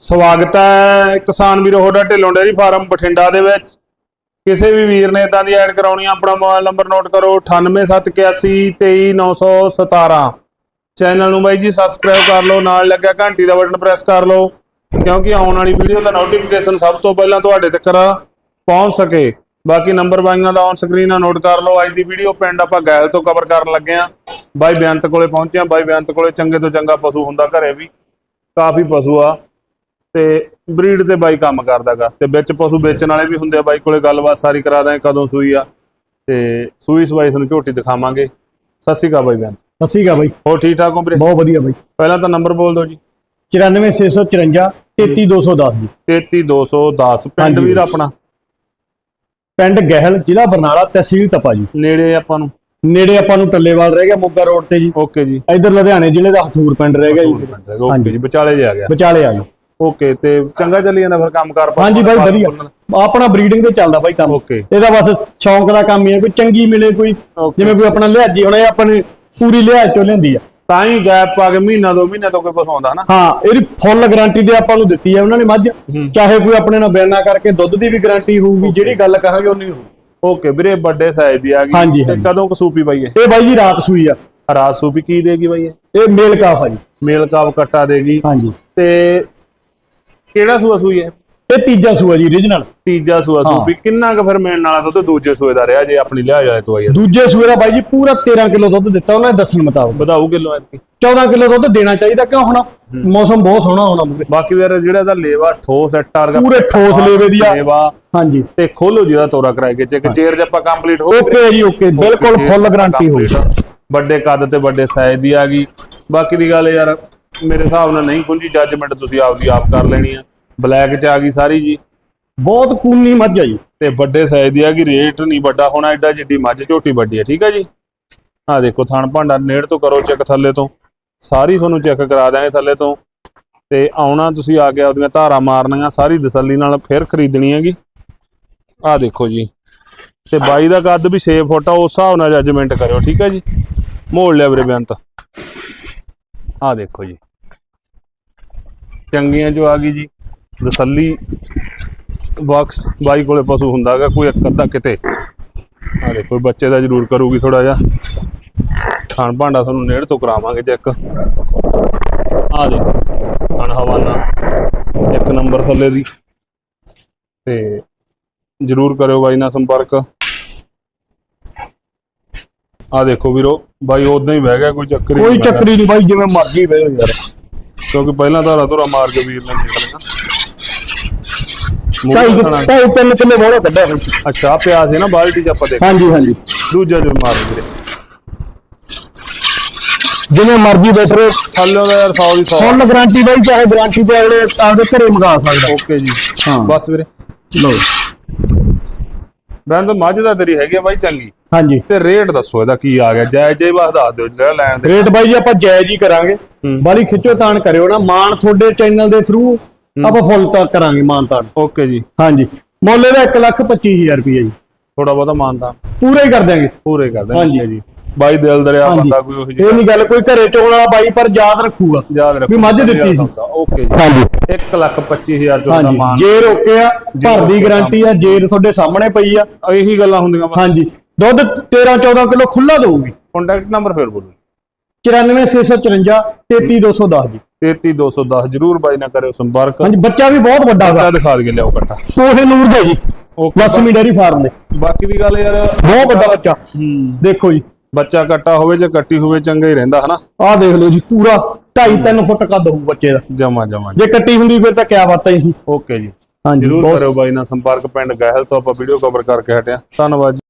ਸਵਾਗਤ ਹੈ ਕਿਸਾਨ ਵੀਰੋ ਹੋਡਾ ਢਿੱਲੋਂ ਡੇਅਰੀ ਫਾਰਮ ਬਠਿੰਡਾ ਦੇ ਵਿੱਚ। ਕਿਸੇ ਵੀ ਵੀਰ ਨੇ ਇਦਾਂ ਦੀ ਐਡ ਕਰਾਉਣੀ ਆ, ਆਪਣਾ ਮੋਬਾਈਲ ਨੰਬਰ ਨੋਟ ਕਰੋ 9871823917 ਚੈਨਲ ਨੂੰ ਬਾਈ ਜੀ ਸਬਸਕ੍ਰਾਈਬ ਕਰ ਲਓ, ਨਾਲ ਲੱਗਿਆ ਘੰਟੀ ਦਾ ਬਟਨ ਪ੍ਰੈਸ ਕਰ ਲਓ, ਕਿਉਂਕਿ ਆਉਣ ਵਾਲੀ ਵੀਡੀਓ ਦਾ ਨੋਟੀਫਿਕੇਸ਼ਨ ਸਭ ਤੋਂ ਪਹਿਲਾਂ ਤੁਹਾਡੇ ਤੱਕ ਪਹੁੰਚ ਸਕੇ। ਬਾਕੀ ਨੰਬਰ ਬਾਈਆਂ ਦਾ ਔਨ ਸਕਰੀਨ ਆ, ਨੋਟ ਕਰ ਲਓ, ਅੱਜ ਦੀ ਵੀਡੀਓ ਪਿੰਡ ਆਪਾਂ ਗੈਲ ਤੋਂ ਕਵਰ ਕਰਨ ਲੱਗੇ ਆ। ਬਾਈ ਬੇਅੰਤ ਕੋਲੇ ਪਹੁੰਚੇ ਆ, ਬਾਈ ਬੇਅੰਤ ਕੋਲੇ ਚੰਗੇ ਤੋਂ ਚੰਗਾ ਪਸ਼ੂ ਹੁੰਦਾ, ਘਰੇ ਵੀ ਕਾਫੀ ਪਸ਼ੂ ਆ। ਤੇ ਬਰੀਡ ਤੇ ਬਾਈ ਕੰਮ ਕਰਦਾਗਾ ਤੇ ਵਿੱਚ ਪਸ਼ੂ ਵੇਚਣ ਵਾਲੇ ਵੀ ਹੁੰਦੇ ਆ ਬਾਈ ਕੋਲੇ ਗੱਲਬਾਤ ਸਾਰੀ ਕਰਾ ਦਾਂ ਕਦੋਂ ਸੂਈ ਆ। ਤੇ ਸੂਈ ਸਵਾਈ ਤੁਹਾਨੂੰ ਝੋਟੀ ਦਿਖਾਵਾਂਗੇ। ਸਤਿ ਸ਼੍ਰੀ ਅਕਾਲ ਬਾਈ ਬੇਅੰਤ ਸਤਿ ਸ਼੍ਰੀ ਅਕਾਲ ਬਾਈ। ਹੋਰ ਠੀਕ ਠਾਕ ਹੋ ਵੀਰੇ? ਬਹੁਤ ਵਧੀਆ ਬਾਈ। ਪਹਿਲਾਂ ਤਾਂ ਨੰਬਰ ਬੋਲ ਦਿਓ ਜੀ। 94654 33210 ਜੀ। 33210 ਪਿੰਡ। ਵੀਰ ਆਪਣਾ? ਪਿੰਡ ਗਹਿਲ ਜ਼ਿਲ੍ਹਾ ਬਰਨਾਲਾ ਤਹਿਸੀਲ ਤਪਾ ਜੀ। ਨੇੜੇ ਆਪਾਂ ਨੂੰ? ਨੇੜੇ ਆਪਾਂ ਨੂੰ ਟੱਲੇਵਾਲ ਰਹਿ ਗਿਆ ਮੋਗਾ ਰੋਡ ਤੇ ਜੀ। ਓਕੇ ਜੀ। ਇਧਰ ਲੁਧਿਆਣੇ ਜ਼ਿਲ੍ਹੇ ਦਾ ਹਥੂਰ ਪਿੰਡ ਰਹਿ ਗਿਆ ਜੀ। ਓਕੇ ਜੀ ਵਿਚਾਲੇ ਜੇ ਆ ਗਿਆ। ਵਿਚਾਲੇ ਆ ਜੀ ਓਕੇ ਤੇ ਚੰਗਾ ਚੱਲੀ ਜਾਂਦਾ ਫਿਰ ਕੰਮ ਕਰ ਹਾਂਜੀ ਬਾਈ ਵਧੀਆ। ਆਪਣਾ ਬਰੀਡਿੰਗ ਤੇ ਚੱਲਦਾ ਬਾਈ ਕੰਮ। ਓਕੇ ਇਹਦਾ ਬਸ ਸ਼ੌਂਕ ਦਾ ਕੰਮ ਹੀ ਹੈ ਕੋਈ ਚੰਗੀ ਮਿਲੇ ਕੋਈ. ਜਿਵੇਂ ਕੋਈ ਆਪਣਾ ਲਿਹਾਜੀ ਹੁਣ ਇਹ ਆਪਾਂ ਨੇ ਪੂਰੀ ਲਿਹਾਜ ਚੋਂ ਲੈਂਦੀ ਆ। ਤਾਂ ਹੀ ਗੈਪ ਪਾ ਕੇ ਮਹੀਨਾ ਦੋ ਮਹੀਨੇ ਤੋਂ ਕੋਈ ਪਸਾਉਂਦਾ ਨਾ। ਹਾਂ ਇਹਦੀ ਫੁੱਲ ਗਾਰੰਟੀ ਤੇ ਆਪਾਂ ਨੂੰ ਦਿੱਤੀ ਹੈ ਉਹਨਾਂ ਨੇ ਮੱਝ। ਚਾਹੇ ਕੋਈ ਆਪਣੇ ਨਾਲ ਬਿਆਨਾ ਕਰਕੇ ਦੁੱਧ ਦੀ ਵੀ ਗਾਰੰਟੀ ਹੋਊਗੀ ਜਿਹੜੀ ਗੱਲ ਕਹਾਂਗੇ ਉਨੀ ਹੋਊਗੀ। ਓਕੇ ਵੀਰੇ ਵੱਡੇ ਸਾਈਜ਼ ਦੀ ਆ ਗਈ। ਤੇ। ਕਦੋਂ ਕਸੂਪੀ ਬਾਈ ਇਹ? ਇਹ ਬਾਈ ਜੀ ਰਾਤ ਸੂਈ ਆ। ਰਾਤ ਸੂਪੀ ਕੀ ਦੇਗੀ ਬਾਈ ਇਹ? ਇਹ ਮੇਲ ਕਾਫ ਆ ਜੀ। ਮੇਲ ਕਾਪ ਕੱਟਾ ਦੇਗੀ। ਹਾਂਜੀ। ਤੇ ਕਿਹੜਾ ਸੂਆ ਸੂਈ ਹੈ? ਇਹ ਤੀਜਾ ਸੂਆ ਜੀ origignal ਤੀਜਾ ਸੂਆ ਹਾਂ। ਸੂਪੀ ਕਿੰਨਾ ਕੁ ਫਿਰ ਮਿਲਣ ਵਾਲਾ ਦੁੱਧ ਦੂਜੇ ਸੂਏ ਦਾ ਰਿਹਾ ਜੇ ਆਪਣੀ ਲਿਆ ਜਾਏ ਤੋਂ ਆਈ ਦੂਜੇ ਸੂਏ ਦਾ ਬਾਈ ਜੀ ਪੂਰਾ 13 ਕਿਲੋ ਦੁੱਧ ਦਿੱਤਾ ਉਹਨਾਂ ਨੇ ਦੱਸਣ ਮੁਤਾਬਕ। ਵਧਾਊ ਕਿਲੋ ਐਤਕੀ। 14 ਕਿਲੋ ਦੁੱਧ ਦੇਣਾ ਚਾਹੀਦਾ ਕਿਉਂ ਹੁਣ? ਮੌਸਮ ਬਹੁਤ ਸੋਹਣਾ ਹੋਣਾ ਮੂਰੇ ਬਾਕੀ ਦਾ ਜਿਹੜਾ ਇਹਦਾ ਲੇਵਾ ਠੋਸ ਹੈ ਟਾਰਗਾ ਪੂਰੇ ਠੋਸ ਲੇਵੇ ਦੀ ਆ। ਲੇਵਾ। ਹਾਂਜੀ। ਤੇ ਖੋਲੋ ਜਿਹੜਾ ਤੋਰਾ ਕਰਾਏ ਕੇ ਚੈੱਕ ਚੇਰ ਜੱਪਾ ਕੰਪਲੀਟ ਹੋ ਓਕੇ ਜੀ ਓਕੇ। ਬਿਲਕੁਲ ਫੁੱਲ ਗਾਰੰਟੀ ਹੋਊਗੀ ਵੱਡੇ ਕੱਦ ਤੇ ਵੱਡੇ ਸਾਈਜ਼ ਦੀ ਆ ਗਈ। ਬਾਕੀ ਦੀ ਗੱਲ ਯਾਰ ਮੇਰੇ ਹਿਸਾਬ ਨਾਲ ਨਹੀਂ ਪੁੰਜੀ ਜੱਜਮੈਂਟ ਤੁਸੀਂ ਆਪਦੀ ਆਪ ਕਰ ਲੈਣੀ ਆ। ਬਲੈਕ ਚ ਆ ਗਈ ਸਾਰੀ ਜੀ। ਬਹੁਤ ਕੂਨੀ ਮੱਝ ਆ ਜੀ। ਤੇ ਵੱਡੇ ਸਾਈਜ਼ ਦੀ ਆ ਗਈ ਰੇਟ ਨਹੀਂ ਵੱਡਾ ਹੋਣਾ ਐਡਾ ਜਿੱਡੀ ਮੱਝ ਝੋਟੀ ਵੱਡੀ ਹੈ ਠੀਕ ਹੈ ਜੀ? ਆ ਦੇਖੋ ਥਣ ਭਾਂਡਾ ਨੇੜ ਤੋਂ ਕਰੋ ਚੈੱਕ ਥੱਲੇ ਤੋਂ। ਸਾਰੀ ਤੁਹਾਨੂੰ ਚੈੱਕ ਕਰਾ ਦਾਂਗੇ ਥੱਲੇ ਤੋਂ। ਤੇ ਆਉਣਾ ਤੁਸੀਂ ਆ ਕੇ ਆਪਦੀਆਂ ਧਾਰਾਂ ਮਾਰਨੀਆਂ ਸਾਰੀ ਤਸੱਲੀ ਨਾਲ ਫਿਰ ਖਰੀਦਣੀ ਹੈਗੀ। ਆ ਦੇਖੋ ਜੀ। ਤੇ ਬਾਈ ਦਾ ਕੱਦ ਵੀ 6 ਫੁੱਟ ਆ ਉਸ ਹਿਸਾਬ ਨਾਲ ਜੱਜਮੈਂਟ ਕਰਿਓ ਠੀਕ ਹੈ ਜੀ? ਮੋੜ ਲਿਆ ਵੀਰੇ ਬੇਅੰਤ। ਆ ਦੇਖੋ ਜੀ। ਚੰਗੀਆਂ ਜੋ ਆ ਗਈ ਜੀ, ਤਸੱਲੀ ਬਾਕਸ ਬਾਈ ਕੋਲੇ ਪਸ਼ੂ ਹੁੰਦਾਗਾ ਕੋਈ ਇੱਕ ਅੱਧਾ ਕਿਤੇ। ਆ ਦੇਖੋ ਬੱਚੇ ਦਾ ਜ਼ਰੂਰ ਕਰੂਗੀ ਥੋੜਾ ਜਿਹਾ। ਖਾਣ ਭਾਂਡਾ ਤੁਹਾਨੂੰ ਨੇੜ ਤੋਂ ਕਰਾਵਾਂਗੇ ਚੈੱਕ ਆ ਦੇਖੋ, ਖਾਣ ਹਵਾਨਾ, ਇੱਕ ਨੰਬਰ ਥੱਲੇ ਦੀ। ਤੇ ਜ਼ਰੂਰ ਕਰਿਓ ਬਾਈ ਨਾਲ ਸੰਪਰਕ। ਆ ਦੇਖੋ ਵੀਰੋ ਬਾਈ ਉਦਾਂ ਹੀ ਬਹਿ ਗਿਆ ਕੋਈ ਚੱਕਰ ਹੀ ਕੋਈ ਨਹੀਂ। ਚੱਕਰੀ ਨਹੀਂ ਬਾਈ ਜਿਵੇਂ ਮਰਜ਼ੀ ਬਹਿ ਯਾਰ। ਕਿਉਂਕਿ ਪਹਿਲਾਂ ਧਾਰਾ ਧੁਰਾ ਮਾਰ ਕੇ ਵੀਰ ਨੇ ਨਿਕਲਣਾ ਢਾਈ ਖਾਣਾ। ਢਾਈ ਤਿੰਨ ਕਿਲੋ ਬੋੜਾ ਕੱਢਿਆ ਬਾਈ ਅੱਛਾ ਆਹ ਪਿਆ ਸੀ ਨਾ ਬਾਲਟੀ ਚ ਆਪਾਂ ਦੇਖ। ਹਾਂਜੀ ਹਾਂਜੀ। ਦੂਜਾ ਜੋ ਮਾਰ ਵੀਰੇ। ਜਿਵੇਂ ਮਰਜ਼ੀ ਬੈਠੋ ਥੱਲੇ ਦਾ ਯਾਰ 100 ਦੀ 100 ਫੁੱਲ ਗਾਰੰਟੀ ਬਾਈ ਚਾਹੇ ਗਾਰੰਟੀ ਤੇ ਅਗਲੇ ਆਪਦੇ ਘਰੇ ਮੰਗਾ ਸਕਦਾ। ਓਕੇ ਜੀ। ਹਾਂ। ਬਸ ਵੀਰੇ। ਲੋ ਬੈਂਦ ਮੱਝ ਦਾ ਤੇਰੀ ਹੈਗੀ ਆ ਬਾਈ ਚੰਗੀ। ਹਾਂਜੀ। ਤੇ ਰੇਟ ਦੱਸੋ ਇਹਦਾ ਕੀ ਆ ਗਿਆ ਜਾਇਜ਼ ਜੇ ਬਸ ਦੱਸ ਦਿਓ ਜਿਹੜਾ ਲੈਣ ਦੇ ਰੇਟ ਬਾਈ ਜੀ ਆਪਾਂ ਜਾਇਜ਼ ਹੀ ਕਰਾਂਗੇ। ਬਾਲੀ ਖਿੱਚੋ ਤਾਣ ਕਰਿਓ ਨਾ ਮਾਨ ਤੁਹਾਡੇ ਚੈਨਲ ਦੇ ਥਰੂ ਆਪਾਂ ਫੁੱਲ ਤਾਂ ਕਰਾਂਗੇ ਮਾਨ ਤਾਣ। ਓਕੇ ਜੀ। ਹਾਂਜੀ। ਮੁੱਲ ਇਹਦਾ 1 ਲੱਖ 25000 ਰੁਪਏ ਜੀ। ਥੋੜਾ ਬਹੁਤਾ ਮਾਨਤਾ ਪੂਰਾ ਹੀ ਕਰ ਦਿਆਂਗੇ। ਪੂਰੇ ਕਰ ਹਾਂਜੀ। ਦੇਣਗੇ ਜੀ। ਬਾਈ ਦਿਲ ਦਰਿਆ ਬੰਦਾ ਕੋਈ ਉਹ ਇਹ ਨਹੀਂ ਗੱਲ ਕੋਈ ਘਰੇ ਚੋਣ ਵਾਲਾ ਬਾਈ ਪਰ ਯਾਦ ਰੱਖੂਗਾ। ਯਾਦ ਰੱਖੋ ਵੀ ਮੱਝ ਦਿੱਤੀ ਸੀ। ਓਕੇ ਜੀ। ਹਾਂਜੀ। 1 ਲੱਖ 25000 ਤੋਂ ਦਾ ਮਾਨ। ਜੇ ਰੋਕਿਆ ਭਰ ਦੀ ਗਾਰੰਟੀ ਆ ਜੇਰ ਤੁਹਾਡੇ ਸਾਹਮਣੇ ਪਈ ਆ। ਇਹੀ ਗੱਲਾਂ ਹੁੰਦੀਆਂ ਬਸ। ਹਾਂਜੀ। ਦੁੱਧ 13 14 ਕਿਲੋ ਖੁੱਲਾ ਦਊਗੀ। ਕੰਟੈਕਟ ਨੰਬਰ ਫੇਰ ਬੋਲੋ। 94654 33210 ਜੀ। 33210 ਜਰੂਰ ਬਾਈ ਨਾਲ ਕਰਿਓ ਸੰਪਰਕ। ਹਾਂਜੀ ਬੱਚਾ ਵੀ ਬਹੁਤ ਵੱਡਾ ਬੱਚਾ ਵਾ ਦਿਖਾ ਕੇ ਲਿਆਓ ਕੱਟਾ ਕੋਹੇ ਨੂਰ ਦਾ ਜੀ। ਓਕੇ। ਲక్ష్ਮੀ ਡੇਰੀ ਫਾਰਮ ਦੇ। ਬਾਕੀ ਦੀ ਗੱਲ ਯਾਰ ਬਹੁਤ ਵੱਡਾ ਬੱਚਾ। ਹੂੰ। ਦੇਖੋ ਜੀ। ਬੱਚਾ ਕੱਟਾ ਹੋਵੇ ਜਾਂ ਕੱਟੀ ਹੋਵੇ ਚੰਗਾ ਹੀ ਰਹਿੰਦਾ ਹਨਾ? ਆਹ ਦੇਖ ਲਓ ਜੀ ਪੂਰਾ 2.5 3 ਫੁੱਟ ਕੱਦ ਹੋਊ ਬੱਚੇ ਦਾ। ਜਮਾ ਜਮਾ ਜੇ। ਕੱਟੀ ਹੁੰਦੀ ਫਿਰ ਤਾਂ ਕਿਆ ਬਾਤਾਂ ਹੀ ਸੀ ਓਕੇ ਜੀ। ਹਾਂਜੀ ਜਰੂਰ ਕਰਿਓ ਬਾਈ ਨਾਲ ਸੰਪਰਕ ਪਿੰਡ ਗਹਿਲ ਤੋਂ ਆਪਾਂ ਵੀਡੀਓ ਕਵਰ ਕਰਕੇ ਹਟਿਆ ਧੰਨਵਾਦ ਜੀ।